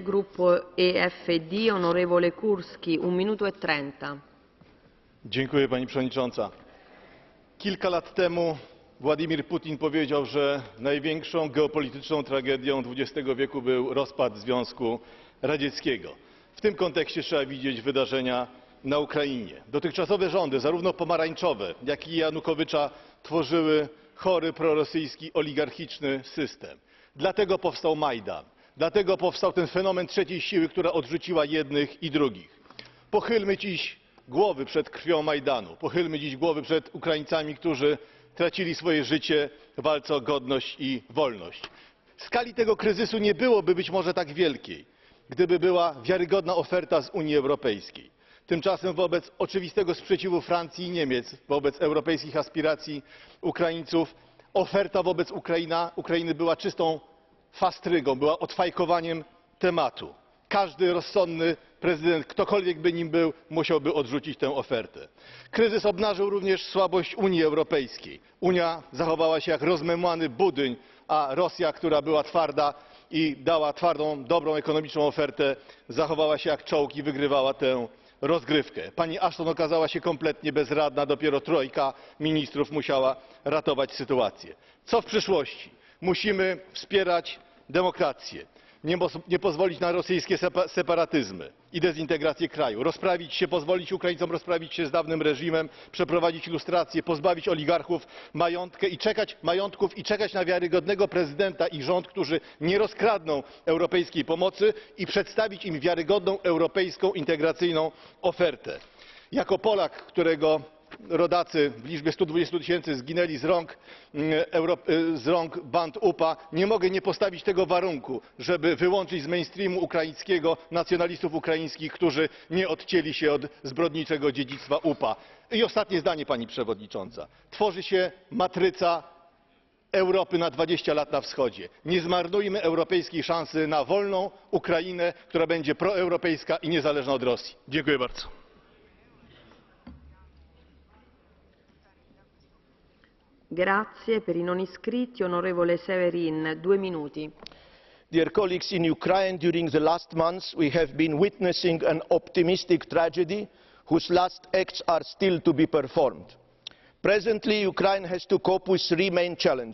Gruppo EFD, onorevole Kurski, un minuto e trenta. Dziękuję pani przewodnicząca. Kilka lat temu Władimir Putin powiedział, że największą geopolityczną tragedią XX wieku był rozpad Związku Radzieckiego. W tym kontekście trzeba widzieć wydarzenia na Ukrainie. Dotychczasowe rządy, zarówno pomarańczowe, jak i Janukowycza, tworzyły chory prorosyjski oligarchiczny system. Dlatego powstał Majdan. Dlatego powstał ten fenomen trzeciej siły, która odrzuciła jednych i drugich. Pochylmy dziś głowy przed krwią Majdanu. Pochylmy dziś głowy przed Ukraińcami, którzy tracili swoje życie w walce o godność i wolność. Skali tego kryzysu nie byłoby być może tak wielkiej, gdyby była wiarygodna oferta z Unii Europejskiej. Tymczasem wobec oczywistego sprzeciwu Francji i Niemiec, wobec europejskich aspiracji Ukraińców, oferta wobec Ukraina, Ukrainy była czystą fastrygą, była odfajkowaniem tematu. Każdy rozsądny prezydent, ktokolwiek by nim był, musiałby odrzucić tę ofertę. Kryzys obnażył również słabość Unii Europejskiej. Unia zachowała się jak rozmemłany budyń, a Rosja, która była twarda i dała twardą, dobrą ekonomiczną ofertę, zachowała się jak czołg i wygrywała tę rozgrywkę. Pani Ashton okazała się kompletnie bezradna, dopiero trojka ministrów musiała ratować sytuację. Co w przyszłości? Musimy wspierać demokrację, nie, pozwolić na rosyjskie sepa- separatyzmy i dezintegrację kraju, pozwolić Ukraińcom rozprawić się z dawnym reżimem, przeprowadzić lustrację, pozbawić oligarchów majątków i czekać na wiarygodnego prezydenta i rząd, którzy nie rozkradną europejskiej pomocy i przedstawić im wiarygodną europejską integracyjną ofertę. Jako Polak, którego rodacy w liczbie 120 tysięcy zginęli z rąk, mm, y, z rąk band UPA, nie mogę nie postawić tego warunku, żeby wyłączyć z mainstreamu ukraińskiego nacjonalistów ukraińskich, którzy nie odcięli się od zbrodniczego dziedzictwa UPA. I ostatnie zdanie, pani przewodnicząca. Tworzy się matryca Europy na 20 lat na wschodzie. Nie zmarnujmy europejskiej szansy na wolną Ukrainę, która będzie proeuropejska i niezależna od Rosji. Dziękuję bardzo. Grazie per i non iscritti, onorevole Severin, due minuti. Dear colleagues, in Ukraine during the last months we have been witnessing an optimistic tragedy whose last acts are still to be performed. Presently, Ukraine has to cope with three main challenges.